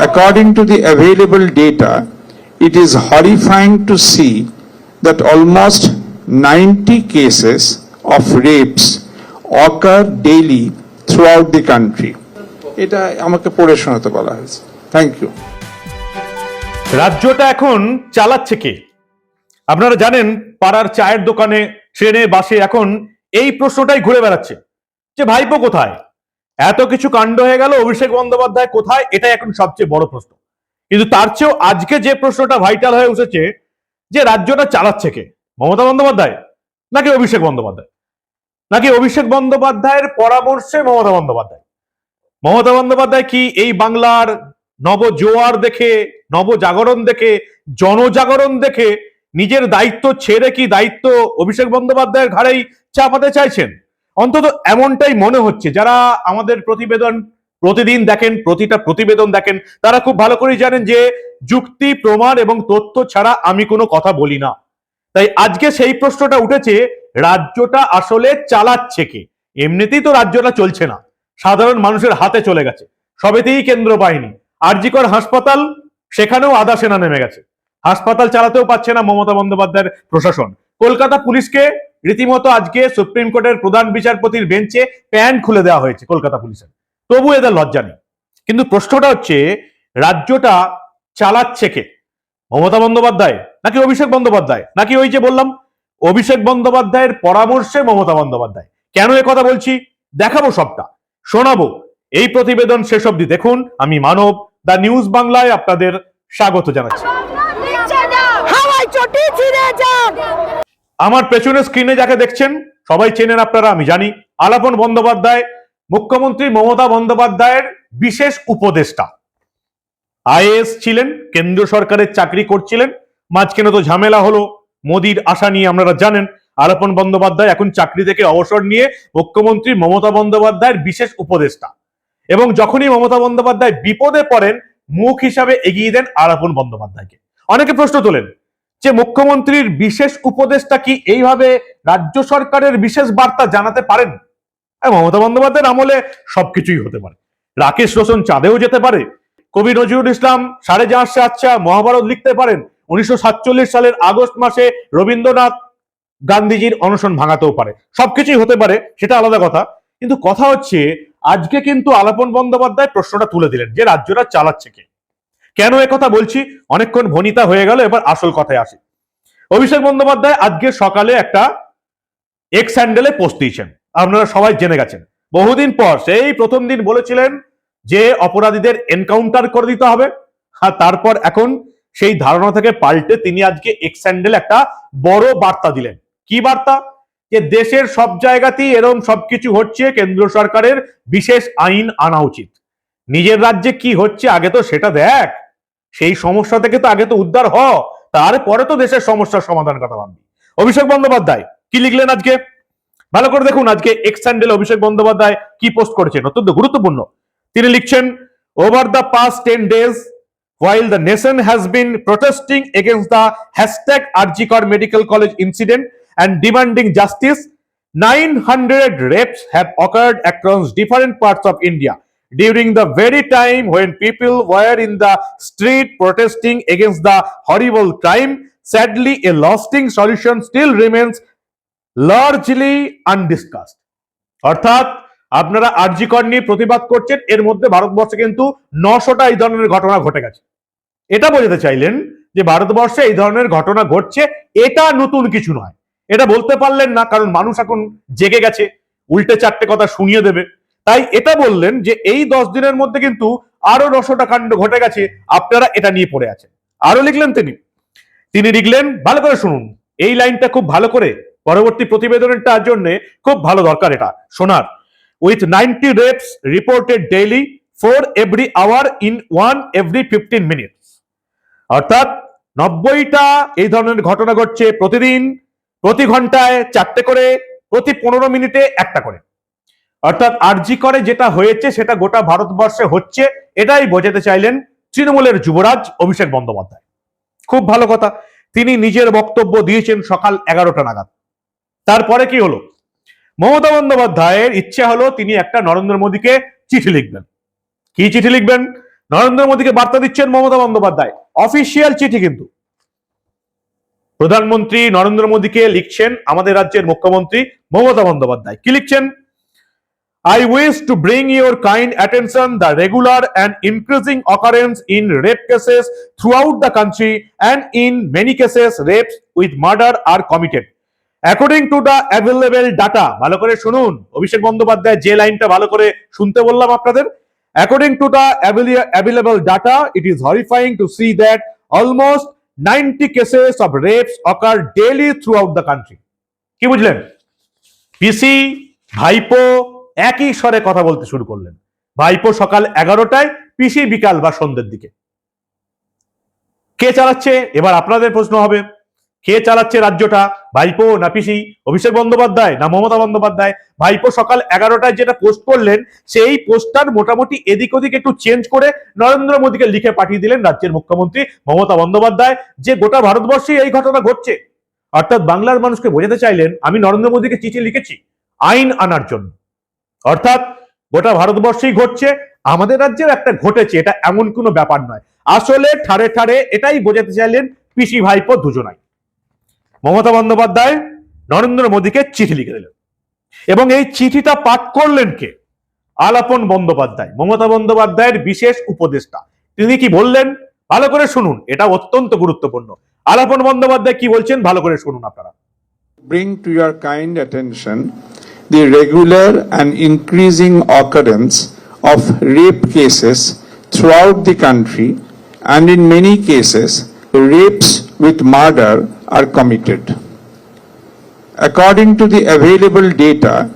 According to the available data, it is horrifying to see that almost 90 cases of rapes occur daily throughout the country. এটা আমাকে পড়ে শোনাতে বলা হয়েছে thank you রাজ্যটা এখন চালাচ্ছে কে আপনারা জানেন পাড়ার চায়ের দোকানে ট্রেনে বাসে এখন এই প্রশ্নটাই ঘুরে বেড়াচ্ছে যে ভাইপো কোথায় এত কিছু কাণ্ড হয়ে গেল অভিষেক বন্দ্যোপাধ্যায় কোথায়? এটাই এখন সবচেয়ে বড় প্রশ্ন। কিন্তু তার চেয়েও আজকে যে প্রশ্নটা ভাইটাল হয়ে উঠেছে, যে রাজ্যটা চালাচ্ছে কে? মমতা বন্দ্যোপাধ্যায় নাকি অভিষেক বন্দ্যোপাধ্যায়? নাকি অভিষেক বন্দ্যোপাধ্যায়ের পরামর্শে মমতা বন্দ্যোপাধ্যায়? মমতা বন্দ্যোপাধ্যায় কি এই বাংলার নব জোয়ার দেখে নবজাগরণ দেখে, জনজাগরণ দেখে নিজের দায়িত্ব ছেড়ে কি দায়িত্ব অভিষেক বন্দ্যোপাধ্যায়ের ঘাড়েই চাপাতে চাইছেন? অন্তত এমনটাই মনে হচ্ছে। যারা আমাদের প্রতিবেদন প্রতিদিন দেখেন, প্রতিটা প্রতিবেদন দেখেন, তারা খুব ভালো করেই জানেন যে যুক্তি, প্রমাণ এবং তথ্য ছাড়া আমি কোনো কথা বলি না। তাই আজকে সেই প্রশ্নটা উঠেছে, রাজ্যটা আসলে চালাচ্ছে কে? এমনিতেই তো রাজ্যটা চলছে না। সাধারণ মানুষের হাতে চলে গেছে। সবেতেই কেন্দ্র বাহিনী। আরজিকর হাসপাতাল, সেখানেও আধা সেনা নেমে গেছে। হাসপাতাল চালাতেও পারছে না মমতা বন্দ্যোপাধ্যায়ের প্রশাসন। কলকাতা পুলিশকে রীতিমতো আজকে সুপ্রিম কোর্টের প্রধান বিচারপতির বেঞ্চে প্যান্ট খুলে দেওয়া হয়েছে কলকাতা পুলিশের। তবু এদের লজ্জা নেই। কিন্তু প্রশ্নটা হচ্ছে, রাজ্যটা চালাচ্ছে কে? মমতা বন্দ্যোপাধ্যায় নাকি অভিষেক বন্দ্যোপাধ্যায়? নাকি ওই যে বললাম, অভিষেক বন্দ্যোপাধ্যায়ের পরামর্শে মমতা বন্দ্যোপাধ্যায়? কেন এ কথা বলছি? দেখাবো সবটা, শোনাবো। এই প্রতিবেদন শেষ অবধি দেখুন। আমি মানব দা নিউজ বাংলায় আপনাদের স্বাগত জানাচ্ছি। আমার পেছনের স্ক্রিনে যাকে দেখছেন, সবাই চেনেন আপনারা, আমি জানি। আলাপন বন্দ্যোপাধ্যায়, মুখ্যমন্ত্রী মমতা বন্দ্যোপাধ্যায়ের বিশেষ উপদেষ্টা। আইএএস ছিলেন, কেন্দ্রীয় সরকারের চাকরি করছিলেন, মাঝখানে তো ঝামেলা হলো, মোদির আশা নিয়ে আপনারা জানেন। আলাপন বন্দ্যোপাধ্যায় এখন চাকরি থেকে অবসর নিয়ে মুখ্যমন্ত্রী মমতা বন্দ্যোপাধ্যায়ের বিশেষ উপদেষ্টা। এবং যখনই মমতা বন্দ্যোপাধ্যায় বিপদে পড়েন, মুখ হিসাবে এগিয়ে দেন আলাপন বন্দ্যোপাধ্যায়কে। অনেকে প্রশ্ন তোলেন যে মুখ্যমন্ত্রীর বিশেষ উপদেষ্টা কি এইভাবে রাজ্য সরকারের বিশেষ বার্তা জানাতে পারেন? মমতা বন্দ্যোপাধ্যায়ের আমলে সবকিছুই হতে পারে। রাকেশ রোশন চাঁদেও যেতে পারে। কবি নজরুল ইসলাম সাড়ে যাঁশে আচ্ছা মহাভারত লিখতে পারেন। উনিশশো সাতচল্লিশ সালের আগস্ট মাসে রবীন্দ্রনাথ গান্ধীজির অনশন ভাঙাতেও পারে। সবকিছুই হতে পারে, সেটা আলাদা কথা। কিন্তু কথা হচ্ছে, আজকে কিন্তু আলাপন বন্দ্যোপাধ্যায় প্রশ্নটা তুলে দিলেন যে রাজ্যটা চালাচ্ছে কে? কেন কথা বলছি? অনেকক্ষণ ভনিতা হয়ে গেল, এবার আসল কথায় আসি। অভিষেক বন্দ্যোপাধ্যায় আজকে সকালে একটা এক্স হ্যান্ডেলে পোস্ট দিয়েছেন। আপনারা সবাই জেনে গেছেন। বহুদিন পর, সেই প্রথম দিন বলেছিলেন যে অপরাধীদের এনকাউন্টার করে দিতে হবে, আর তারপর এখন সেই ধারণা থেকে পাল্টে তিনি আজকে এক্স হ্যান্ডেল একটা বড় বার্তা দিলেন। কি বার্তা? যে দেশের সব জায়গাতেই এরম সবকিছু হচ্ছে, কেন্দ্র সরকারের বিশেষ আইন আনা উচিত। নিজের রাজ্যে কি হচ্ছে আগে তো সেটা দেখ। সেই সমস্যা থেকে তো আগে তো উদ্ধার হ। তারপরে তো দেশের সমস্যার সমাধান কথা ভাববি। অভিষেক বন্দ্যোপাধ্যায় কি লিখলেন আজকে? ভালো করে দেখুন আজকে এক্স হ্যান্ডেল অভিষেক বন্দ্যোপাধ্যায় কি পোস্ট করেছেন। অত্যন্ত গুরুত্বপূর্ণ। তিনি লিখছেন over the past ten days while the nation has been protesting against the hashtag Arjikar Medical College incident and demanding justice, 900 rapes have occurred across different parts of India. During the very time when people were in the street protesting against the horrible crime. Sadly, a lasting solution still remains largely undiscussed. অর্থাৎ আপনারা আরজিকর নিয়ে প্রতিবাদ করছেন এর মধ্যে ভারতবর্ষে কিন্তু নশোটা এই ধরনের ঘটনা ঘটে গেছে এটা বোঝাতে চাইলেন যে ভারতবর্ষে এই ধরনের ঘটনা ঘটছে এটা নতুন কিছু নয় এটা বলতে পারলেন না কারণ মানুষ এখন জেগে গেছে উল্টে চারটে কথা শুনিয়ে দেবে তাই এটা বললেন যে এই দশ দিনের মধ্যে কিন্তু আরও নশোটা কাণ্ড ঘটে গেছে, আপনারা এটা নিয়ে পড়ে আছেন। আরও লিখলেন তিনি। তিনি লিখলেন, ভালো করে শুনুন, এই লাইনটা খুব ভালো করে, পরবর্তী প্রতিবেদনটার জন্য খুব ভালো দরকার এটা। শোনার with ninety rapes reported daily four every hour in one every fifteen minutes অর্থাৎ, নব্বইটা এই ধরনের ঘটনা ঘটছে প্রতিদিন, প্রতি ঘন্টায় চারটে করে, প্রতি পনেরো মিনিটে একটা করে। অর্থাৎ আরজি করে যেটা হয়েছে, সেটা গোটা ভারতবর্ষে হচ্ছে, এটাই বোঝাতে চাইলেন তৃণমূলের যুবরাজ অভিষেক বন্দ্যোপাধ্যায়। খুব ভালো কথা। তিনি নিজের বক্তব্য দিয়েছেন সকাল এগারোটা নাগাদ। তারপরে কি হলো? মমতা বন্দ্যোপাধ্যায়ের ইচ্ছা হলো তিনি একটা নরেন্দ্র মোদীকে চিঠি লিখবেন। কি চিঠি লিখবেন? নরেন্দ্র মোদীকে বার্তা দিচ্ছেন মমতা বন্দ্যোপাধ্যায়। অফিসিয়াল চিঠি কিন্তু। প্রধানমন্ত্রী নরেন্দ্র মোদীকে লিখছেন আমাদের রাজ্যের মুখ্যমন্ত্রী মমতা বন্দ্যোপাধ্যায়। কি লিখছেন? I wish to bring your kind attention the regular and increasing occurrence in rape cases throughout the country and in many cases rapes with murder are committed. According to the available data, ভালো করে শুনুন অভিষেক বন্দ্যোপাধ্যায় যে লাইনটা ভালো করে শুনতে বললাম আপনাদের According to the avail- available data, it is horrifying to see that almost 90 cases of rapes occur daily throughout the country. কি বুঝলেন পিসি ভাইপো একই স্বরে কথা বলতে শুরু করলেন। ভাইপো সকাল এগারোটায়, পিসি বিকাল বা সন্ধ্যের দিকে। কে চালাচ্ছে? এবার আপনাদের প্রশ্ন হবে। কে চালাচ্ছে রাজ্যটা? ভাইপো না পিসি? অভিষেক বন্দ্যোপাধ্যায় না মমতা বন্দ্যোপাধ্যায়? ভাইপো সকাল এগারোটায় যেটা পোস্ট করলেন, সেই পোস্টটার মোটামুটি এদিক ওদিক একটু চেঞ্জ করে নরেন্দ্র মোদীকে লিখে পাঠিয়ে দিলেন রাজ্যের মুখ্যমন্ত্রী মমতা বন্দ্যোপাধ্যায়, যে গোটা ভারতবর্ষে এই ঘটনা ঘটছে। অর্থাৎ বাংলার মানুষকে বোঝাতে চাইলেন, আমি নরেন্দ্র মোদীকে চিঠি লিখেছি, আইন আনার জন্য। অর্থাৎ গোটা ভারতবর্ষেই ঘটছে, আমাদের রাজ্যেও একটা ঘটেছে, এটা এমন কোনো ব্যাপার নয়। আসলে ঠারে ঠারে এটাই বোঝাতে চাইলেন পিসি ভাইপো দুজনাই। মমতা বন্দ্যোপাধ্যায় নরেন্দ্র মোদীকে চিঠি লিখে দিলেন। এবং এই চিঠিটা পাঠ করলেন কে? আলাপন বন্দ্যোপাধ্যায়, মমতা বন্দ্যোপাধ্যায়ের বিশেষ উপদেষ্টা। তিনি কি বললেন? ভালো করে শুনুন, এটা অত্যন্ত গুরুত্বপূর্ণ। আলাপন বন্দ্যোপাধ্যায় কি বলছেন? ভালো করে শুনুন আপনারা। Bring to your kind attention the regular and increasing occurrence of rape cases throughout the country, and in many cases, rapes with murder are committed. According to the available data,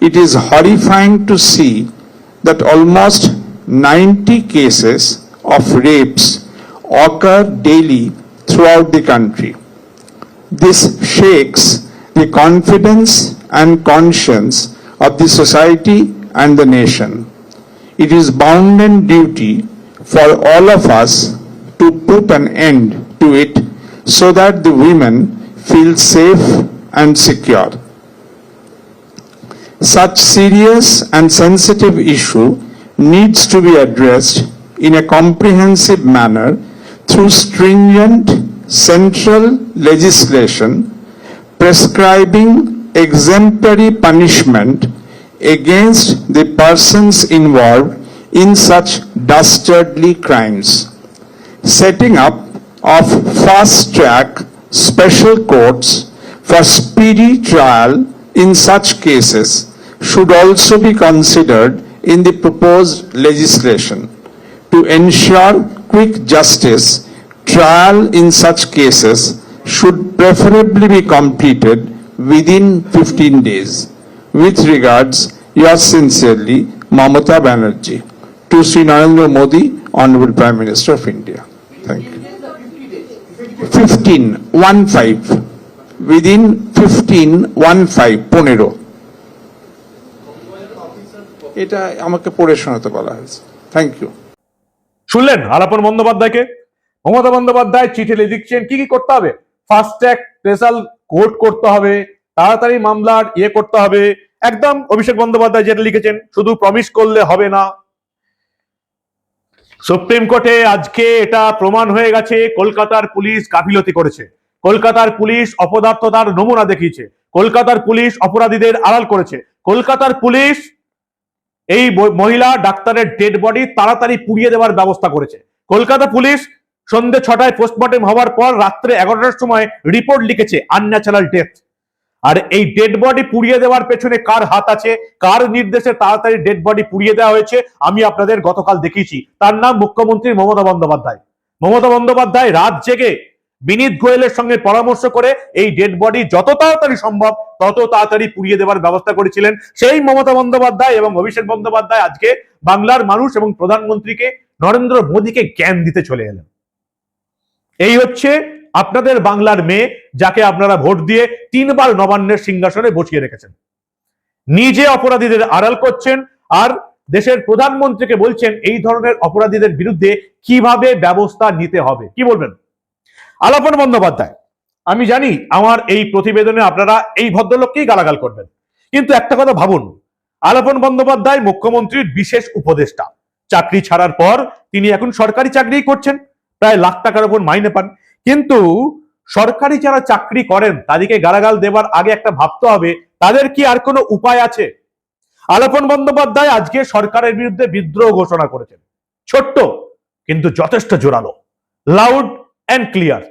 it is horrifying to see that almost 90 cases of rapes occur daily throughout the country. This shakes the confidence and conscience of the society and the nation. It is bounden duty for all of us to put an end to it so that the women feel safe and secure. Such serious and sensitive issue needs to be addressed in a comprehensive manner through stringent central legislation prescribing exemplary punishment against the persons involved in such dastardly crimes. Setting up of fast-track special courts for speedy trial in such cases should also be considered in the proposed legislation. To ensure quick justice, trial in such cases should preferably be completed within 15 days. With regards, yours sincerely, Mamata Banerjee. To Sri Narendra Modi, Honorable Prime Minister of India. Thank you. 15, 1 5. Within 15, 1 5, পনেরো এটা আমাকে পড়ে শোনাতে বলা হয়েছে thank you শুনলেন আলাপন বন্দ্যোপাধ্যায়কে মমতা বন্দ্যোপাধ্যায় চিঠি লিখছেন কি কি করতে হবে ফাস্ট ট্র্যাক স্পেশাল কোর্ট করতে হবে, তাড়াতাড়ি মামলার ইয়ে করতে হবে। একদম অভিষেক বন্দ্যোপাধ্যায় যেটা লিখেছেন, শুধু প্রমিস করলে হবে না। সুপ্রিম কোর্টে আজকে এটা প্রমাণ হয়ে গেছে, কলকাতার পুলিশ গাফিলতি করেছে। কলকাতার পুলিশ অপদার্থতার নমুনা দেখিয়েছে। কলকাতার পুলিশ অপরাধীদের আড়াল করেছে। কলকাতার পুলিশ এই মহিলা ডাক্তারের ডেড বডি তাড়াতাড়ি পুড়িয়ে দেওয়ার ব্যবস্থা করেছে। কলকাতা পুলিশ সন্ধ্যে ছটায় পোস্টমর্টেম হওয়ার পর রাত্রে এগারোটার সময় রিপোর্ট লিখেছে আনন্যাচারাল ডেথ আর এই ডেড বডি পুড়িয়ে দেওয়ার পেছনে কার হাত আছে, কার নির্দেশে তাড়াতাড়ি ডেড বডি পুড়িয়ে দেওয়া হয়েছে, আমি আপনাদের গতকাল দেখিয়েছি। তার নাম মুখ্যমন্ত্রী মমতা বন্দ্যোপাধ্যায়। মমতা বন্দ্যোপাধ্যায় রাত জেগে বিনীত গোয়েলের সঙ্গে পরামর্শ করে এই ডেড বডি যত তাড়াতাড়ি সম্ভব, তত তাড়াতাড়ি পুড়িয়ে দেওয়ার ব্যবস্থা করেছিলেন। সেই মমতা বন্দ্যোপাধ্যায় এবং অভিষেক বন্দ্যোপাধ্যায় আজকে বাংলার মানুষ এবং প্রধানমন্ত্রীকে নরেন্দ্র মোদীকে জ্ঞান দিতে চলে এলেন। এই হচ্ছে আপনাদের বাংলার মেয়ে, যাকে আপনারা ভোট দিয়ে তিনবার নবান্নের সিংহাসনে বসিয়ে রেখেছেন। নিজে অপরাধীদের আড়াল করছেন আর দেশের প্রধানমন্ত্রীকে বলছেন, এই ধরনের অপরাধীদের বিরুদ্ধে কীভাবে ব্যবস্থা নিতে হবে? কি বলবেন? আলাপন বন্দ্যোপাধ্যায়, আমি জানি আমার এই প্রতিবেদনে আপনারা এই ভদ্রলোককেই গালাগাল করবেন। কিন্তু একটা কথা ভাবুন, আলাপন বন্দ্যোপাধ্যায় মুখ্যমন্ত্রীর বিশেষ উপদেষ্টা। চাকরি ছাড়ার পর তিনি এখন সরকারি চাকরি করছেন। প্রায় লাখ টাকার উপর মাইনে পান। কিন্তু সরকারি যারা চাকরি করেন, তাদেরকে গালাগাল দেবার আগে একটা ভাবতে হবে, তাদের কি আর কোনো উপায় আছে? আলাপন বন্দ্যোপাধ্যায় আজকে সরকারের বিরুদ্ধে বিদ্রোহ ঘোষণা করেছেন। ছোট্ট, কিন্তু যথেষ্ট জোরালো লাউড অ্যান্ড ক্লিয়ার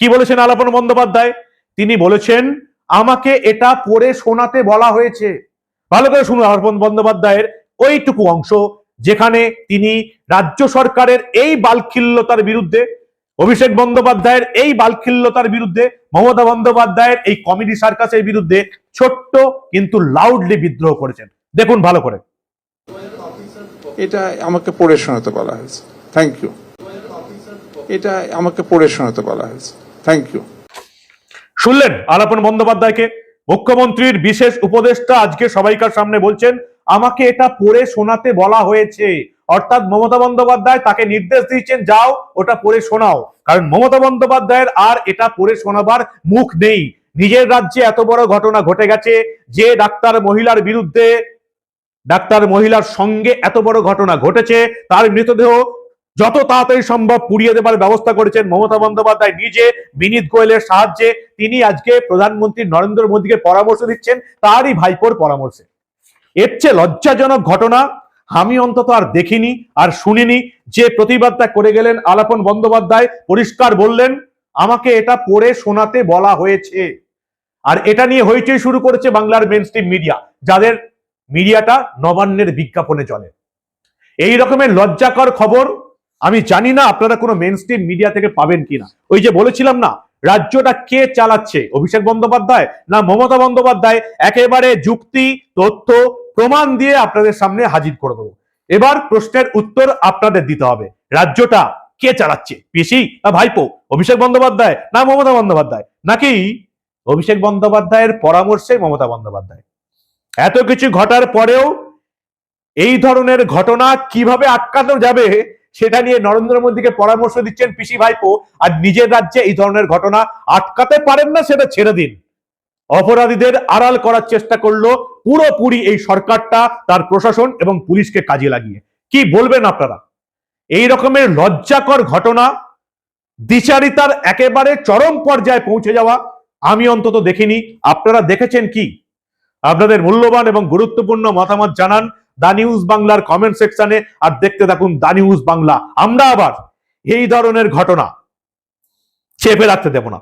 কি বলেছেন আলাপন বন্দ্যোপাধ্যায়? তিনি বলেছেন, আমাকে এটা পড়ে শোনাতে বলা হয়েছে। ভালো করে শুনুন আলাপন বন্দ্যোপাধ্যায়ের ওইটুকু অংশ। যেখানে তিনি রাজ্য সরকারের এই বালখিল্যতার বিরুদ্ধে অভিষেক বন্দ্যোপাধ্যায়ের এই বালখিল্যতার বিরুদ্ধে মমতা বন্দ্যোপাধ্যায়ের এই কমেডি সার্কাসের বিরুদ্ধে ছোট্ট কিন্তু লাউডলি বিদ্রোহ করেছেন। দেখুন ভালো করে। এটা আমাকে পড়ে শোনাতে বলা হয়েছে। থ্যাংক ইউ এটা আমাকে পড়ে শোনাতে বলা হয়েছে। থ্যাংক ইউ শুনলেন আলাপন বন্দ্যোপাধ্যায়কে। মুখ্যমন্ত্রীর বিশেষ উপদেষ্টা আজকে সবাইকার সামনে বলছেন আমাকে এটা পড়ে শোনাতে বলা হয়েছে। অর্থাৎ মমতা বন্দ্যোপাধ্যায় তাকে নির্দেশ দিয়েছেন, যাও, ওটা পড়ে শোনাও। কারণ মমতা বন্দ্যোপাধ্যায়ের আর এটা পড়ে শোনাবার মুখ নেই। নিজের রাজ্যে এত বড় ঘটনা ঘটে গেছে, যে ডাক্তার মহিলার বিরুদ্ধে, ডাক্তার মহিলার সঙ্গে এত বড় ঘটনা ঘটেছে, তার মৃতদেহ যত তাড়াতাড়ি সম্ভব পুড়িয়ে দেবার ব্যবস্থা করেছেন মমতা বন্দ্যোপাধ্যায়। নিজে বিনীত গোয়েলের সাহায্যে তিনি আজকে প্রধানমন্ত্রী নরেন্দ্র মোদীকে পরামর্শ দিচ্ছেন, তারই ভাইপোর পরামর্শে। এর চেয়ে লজ্জাজনক ঘটনা, আমি অন্তত আর দেখিনি আর শুনিনি। যে প্রতিবাদটা করে গেলেন আলাপন বন্দ্যোপাধ্যায়, পরিষ্কার বললেন, আমাকে এটা পড়ে শোনাতে বলা হয়েছে। আর এটা নিয়ে হইচই শুরু করেছে বাংলার মেন মিডিয়া যাদের মিডিয়াটা নবান্নের বিজ্ঞাপনে চলে এই রকমের লজ্জাকর খবর আমি জানি না আপনারা কোনো মেন মিডিয়া থেকে পাবেন কিনা। ওই যে বলেছিলাম না, রাজ্যটা কে চালাচ্ছে? অভিষেক বন্দ্যোপাধ্যায় না মমতা বন্দ্যোপাধ্যায়? একেবারে যুক্তি, তথ্য প্রমাণ দিয়ে আপনাদের সামনে হাজির করে দেবো। এবার প্রশ্নের উত্তর আপনাদের দিতে হবে। রাজ্যটা কে চালাচ্ছে? পিসি না ভাইপো? অভিষেক বন্দ্যোপাধ্যায় না মমতা বন্দ্যোপাধ্যায়? নাকি অভিষেক বন্দ্যোপাধ্যায়ের পরামর্শে মমতা বন্দ্যোপাধ্যায়? এত কিছু ঘটার পরেও এই ধরনের ঘটনা কীভাবে আটকানো যাবে সেটা নিয়ে নরেন্দ্র মোদীকে পরামর্শ দিচ্ছেন পিসি ভাইপো। আর নিজের রাজ্যে এই ধরনের ঘটনা আটকাতে পারেন না, সেটা ছেড়ে দিন। অপরাধীদের আড়াল করার চেষ্টা করল পুরোপুরি এই সরকারটা, তার প্রশাসন এবং পুলিশকে কাজে লাগিয়ে। কি বলবেন আপনারা? এই রকমের লজ্জাকর ঘটনা, দ্বিচারিতার একেবারে চরম পর্যায়ে পৌঁছে যাওয়া, আমি অন্তত দেখিনি। আপনারা দেখেছেন কি? আপনাদের মূল্যবান এবং গুরুত্বপূর্ণ মতামত জানান দা নিউজ বাংলার কমেন্ট সেকশনে, আর দেখতে থাকুন দা নিউজ বাংলা। আমরা আবার এই ধরনের ঘটনা চেপে রাখতে দেব না।